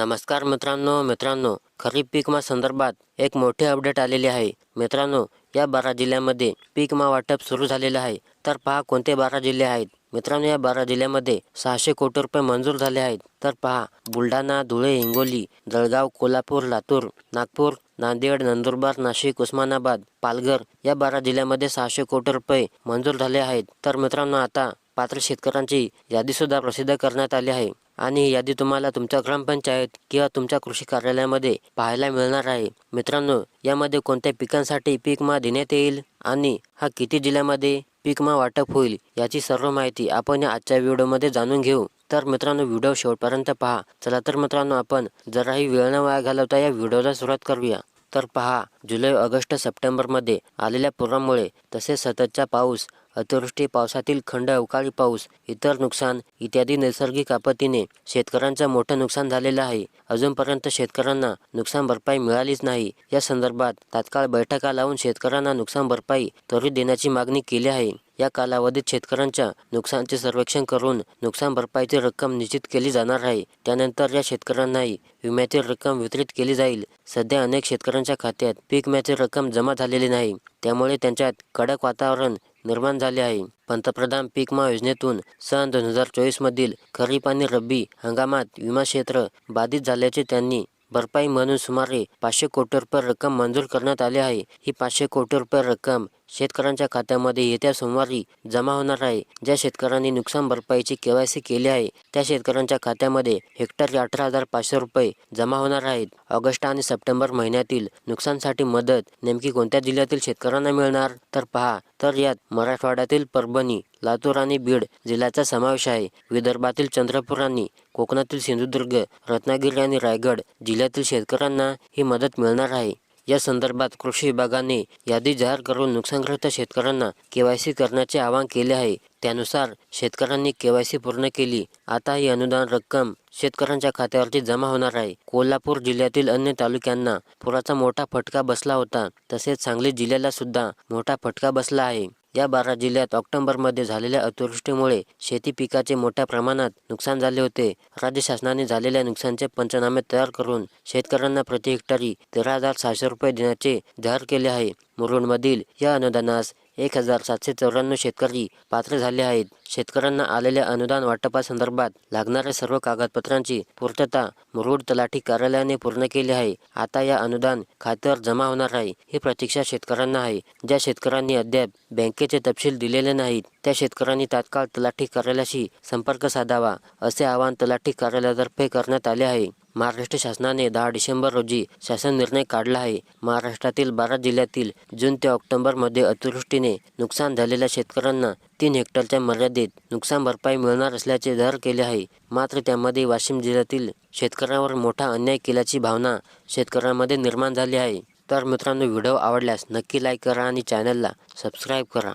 नमस्कार मित्रांनो मित्रांनो. खरीप पीकमा संदर्भात एक मोठे अपडेट आलेले आहे. मित्रांनो या बारा जिल्ह्यामध्ये पीकमा वाटप सुरू झालेलं आहे. तर पहा कोणते बारा जिल्हे आहेत. मित्रांनो या बारा जिल्ह्यामध्ये सहाशे कोटी रुपये मंजूर झाले आहेत. तर पहा बुलढाणा धुळे हिंगोली जळगाव कोल्हापूर लातूर नागपूर नांदेड नंदुरबार नाशिक उस्मानाबाद पालघर या बारा जिल्ह्यामध्ये सहाशे कोटी रुपये मंजूर झाले आहेत. तर मित्रांनो आता पात्र शेतकऱ्यांची यादीसुद्धा प्रसिद्ध करण्यात आली आहे. आणि यादी तुम्हाला तुमच्या ग्रामपंचायत किंवा तुमच्या कृषी कार्यालयामध्ये पाहायला मिळणार आहे. मित्रांनो यामध्ये कोणत्या पिकांसाठी पीकमा देण्यात येईल आणि हा किती जिल्ह्यामध्ये पीकमा वाटप होईल याची सर्व माहिती आपण या आजच्या व्हिडिओमध्ये जाणून घेऊ. तर मित्रांनो व्हिडिओ शेवटपर्यंत पहा. चला तर मित्रांनो आपण जराही वेळ न वाया घालवता या व्हिडिओला सुरुवात करूया. तर पहा जुलै ऑगस्ट सप्टेंबरमध्ये आलेल्या पुरामुळे तसेच सततचा पाऊस अतिवृष्टी पावसातील खंड अवकाळी पाऊस इतर नुकसान इत्यादी नैसर्गिक आपत्तीने शेतकऱ्यांचं मोठं नुकसान झालेलं आहे. अजूनपर्यंत शेतकऱ्यांना नुकसान भरपाई मिळालीच नाही. या संदर्भात तात्काळ बैठका लावून शेतकऱ्यांना नुकसान भरपाई त्वरित देण्याची मागणी केली आहे. या कालावधीत शेतकऱ्यांच्या नुकसानचे सर्वेक्षण करून नुकसान भरपाईची रक्कम निश्चित केली जाणार आहे. त्यानंतर या शेतकऱ्यांनाही विम्याची रक्कम वितरित केली जाईल. सध्या अनेक शेतकऱ्यांच्या खात्यात पीक विम्याची रक्कम जमा झालेली नाही. त्यामुळे त्यांच्यात कडक वातावरण निर्माण झाले आहे. पंतप्रधान पीक विमा योजनेतून सन दोन हजार चोवीस मधील खरीप आणि रब्बी हंगामात विमा क्षेत्र बाधित झाल्याचे त्यांनी भरपाई म्हणून सुमारे पाचशे कोटी रुपये रक्कम मंजूर करण्यात आली आहे. ही पाचशे कोटी रुपये रक्कम शेतकऱ्यांच्या खात्यामध्ये येत्या सोमवारी जमा होणार आहे. ज्या शेतकऱ्यांनी नुकसान भरपाईची केवायसी केली आहे त्या शेतकऱ्यांच्या खात्यामध्ये हेक्टरी अठरा हजार पाचशे रुपये जमा होणार आहेत. ऑगस्ट आणि सप्टेंबर महिन्यातील नुकसानसाठी मदत नेमकी कोणत्या जिल्ह्यातील शेतकऱ्यांना मिळणार? तर पहा तर यात मराठवाड्यातील परभणी लातूर आणि बीड जिल्ह्याचा समावेश आहे. विदर्भातील चंद्रपूर आणि कोकणातील सिंधुदुर्ग रत्नागिरी आणि रायगड जिल्ह्यातील शेतकऱ्यांना ही मदत मिळणार आहे. या संदर्भात कृषी विभागाने यादी जाहीर करून नुकसानग्रस्त शेतकऱ्यांना केवायसी करण्याचे आवाहन केले आहे. त्यानुसार शेतकऱ्यांनी केवायसी पूर्ण केली. आता ही अनुदान रक्कम शेतकऱ्यांच्या खात्यावरती जमा होणार आहे. कोल्हापूर जिल्ह्यातील अन्य तालुक्यांना पुराचा मोठा फटका बसला होता. तसेच सांगली जिल्ह्याला सुद्धा मोठा फटका बसला आहे. या बारा जिल्ह्यात ऑक्टोबरमध्ये झालेल्या अतिवृष्टीमुळे शेती पिकाचे मोठ्या प्रमाणात नुकसान झाले होते. राज्य शासनाने झालेल्या नुकसानचे पंचनामे तयार करून शेतकऱ्यांना प्रति हेक्टरी तेरा हजार सहाशे रुपये देण्याचे जाहीर केले आहे. मुरुडमधील या अनुदानास एक हजार सातशे चौऱ्याण्णव शेतकरी पात्र झाले आहेत. शेतकऱ्यांना आलेल्या अनुदान वाटपासंदर्भात लागणाऱ्या सर्व कागदपत्रांची पूर्तता मुरुड तलाठी कार्यालयाने पूर्ण केली आहे. आता या अनुदान खात्यावर जमा होणार आहे ही प्रतीक्षा शेतकऱ्यांना आहे. ज्या शेतकऱ्यांनी अद्याप बँकेचे तपशील दिलेले नाहीत त्या शेतकऱ्यांनी तात्काळ तलाठी कार्यालयाशी संपर्क साधावा असे आवाहन तलाठी कार्यालयातर्फे करण्यात आले आहे. महाराष्ट्र शासनाने दहा डिसेंबर रोजी शासन निर्णय काढला आहे. महाराष्ट्रातील बारा जिल्ह्यातील जून ते ऑक्टोबरमध्ये अतिवृष्टीने नुकसान झालेल्या शेतकऱ्यांना तीन हेक्टरच्या मर्यादेत नुकसान भरपाई मिळणार असल्याचे जाहीर केले आहे. मात्र त्यामध्ये वाशिम जिल्ह्यातील शेतकऱ्यांवर मोठा अन्याय केल्याची भावना शेतकऱ्यांमध्ये निर्माण झाली आहे. तर मित्रांनो व्हिडिओ आवडल्यास नक्की लाईक करा आणि चॅनलला सबस्क्राईब करा.